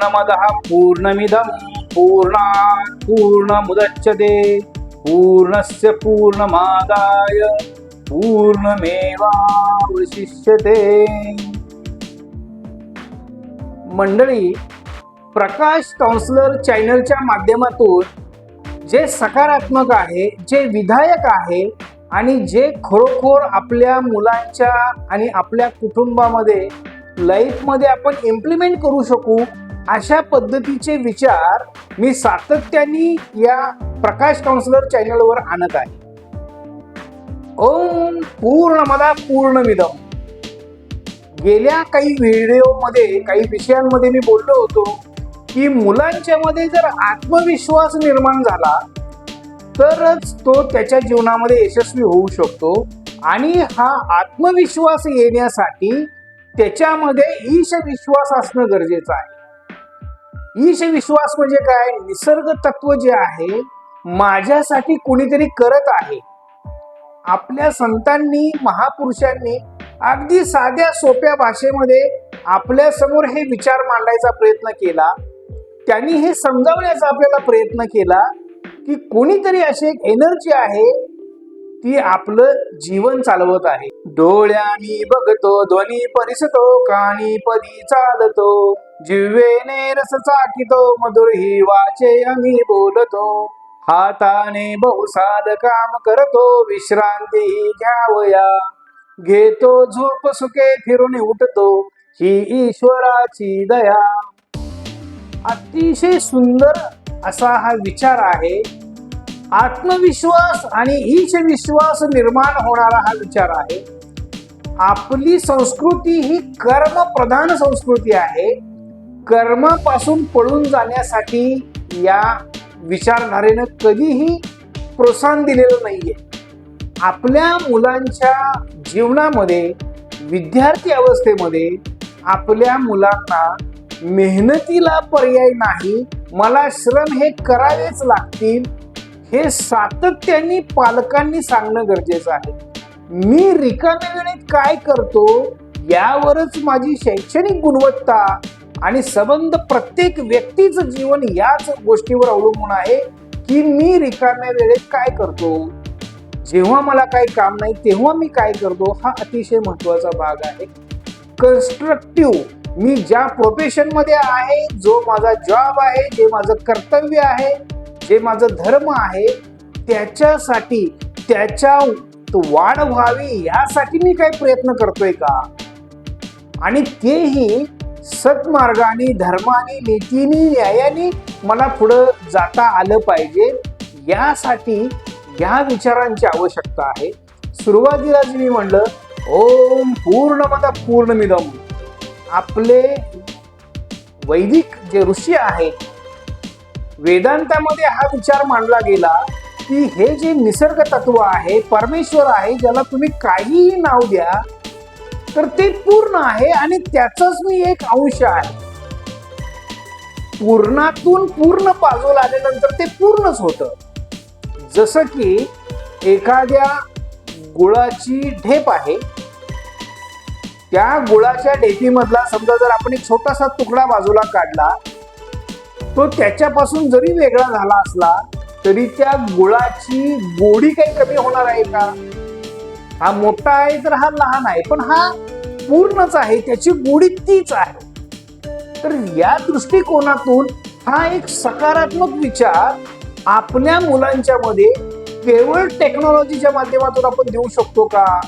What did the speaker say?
पूर्णमद पूर्णमिदं पूर्णा पूर्णमुदच्छते पूर्णस्य पूर्णमादाय पूर्णमेवावशिष्यते। मंडळी प्रकाश काउन्सिलर चॅनलच्या माध्यमातून जे सकारात्मक आहे जे विधायक आहे आणि जे खरोखर आपल्या मुलांच्या आणि आपल्या कुटुंबामध्ये लाईफमध्ये आपण इम्प्लिमेंट करू शकू अशा पद्धतीचे विचार मी सातत्याने या प्रकाश काउन्सिलर चॅनलवर आणत आहे. ओम पूर्णमदा पूर्णमिदम. गेल्या काही व्हिडिओमध्ये काही विषयांमध्ये मी बोललो होतो की मुलांच्या मध्ये जर आत्मविश्वास निर्माण झाला तरच तो त्याच्या जीवनामध्ये यशस्वी होऊ शकतो आणि हा आत्मविश्वास येण्यासाठी त्याच्यामध्ये ईश विश्वास असणं गरजेचं आहे. ईश विश्वास म्हणजे काय? निसर्ग तत्व जे आहे माझ्यासाठी कोणीतरी करत आहे. आपल्या संतांनी महापुरुषांनी अगदी साध्या सोप्या भाषेमध्ये आपल्यासमोर हे विचार मांडायचा प्रयत्न केला. त्यांनी हे समजावण्याचा आपल्याला प्रयत्न केला की कोणीतरी अशी एक एनर्जी आहे ती आपलं जीवन चालवत आहे. डोळ्यानी बघतो ध्वनी परिसतो कानी पदी चालतो. जिव्हेने रस चाकितो मधुर ही वाचे आम्ही बोलतो. हाताने बहुसाद काम करतो विश्रांती घ्यावया. घेतो झोप सुखे फिरून उठतो ही ईश्वराची दया. अतिशय सुंदर असा हा विचार आहे. आत्मविश्वास आणि ईश विश्वास निर्माण होणारा हा विचार आहे. आपली संस्कृती ही कर्मप्रधान संस्कृती आहे. कर्मापासून पळून जाण्यासाठी या विचारधारेनं कधीही प्रोत्साहन दिलेलं नाहीये. आपल्या मुलांच्या जीवनामध्ये विद्यार्थी अवस्थेमध्ये आपल्या मुलांना मेहनतीला पर्याय नाही मला श्रम हे करावेच लागतील हे सातत्याने पालकांनी सांगणं गरजेचं आहे. मी रिकाम्या वेळेत काय करतो यावरच माझी शैक्षणिक गुणवत्ता आणि संबंध प्रत्येक व्यक्तीचं जीवन याच गोष्टीवर अवलंबून आहे की मी रिकाम्या वेळेत काय करतो? जेव्हा मला काही काम नाही तेव्हा मी काय करतो? हा अतिशय महत्त्वाचा भाग आहे. कन्स्ट्रक्टिव्ह मी ज्या प्रोफेशनमध्ये आहे जो माझा जॉब आहे जे माझं कर्तव्य आहे जे माझं धर्म आहे त्याच्यासाठी त्याच्या वाढ व्हावी यासाठी मी काही प्रयत्न करतोय का? आणि तेही सत्मार्गाने धर्माने नीतीने न्यायाने मला पुढं जाता आलं पाहिजे. यासाठी या विचारांची आवश्यकता आहे. सुरुवातीला मी म्हणलं ओम पूर्ण पूर्णमद पूर्णमिदम. आपले वैदिक जे ऋषी आहेत वेदांतामध्ये हा विचार मांडला गेला की हे जे निसर्ग तत्व आहे परमेश्वर आहे ज्याला तुम्ही काहीही नाव द्या तर ते पूर्ण आहे आणि त्याचाच मी एक अंश आहे. पूर्णातून पूर्ण बाजूला आल्यानंतर ते पूर्णच होतं. जसं की एखाद्या गुळाची ढेप आहे. त्या गुळाच्या ढेपीमधला समजा जर आपण एक छोटासा तुकडा बाजूला काढला तो त्याच्यापासून जरी वेगळा झाला असला तरी त्या गुळाची गोडी काही कमी होणार आहे का? हा मोठा आहे तर हा लहान आहे पण हा पूर्णच आहे त्याची गोडी तीच आहे. तर या दृष्टिकोनातून हा एक सकारात्मक विचार आपल्या मुलांच्या मध्ये केवळ टेक्नॉलॉजीच्या माध्यमातून आपण देऊ शकतो का?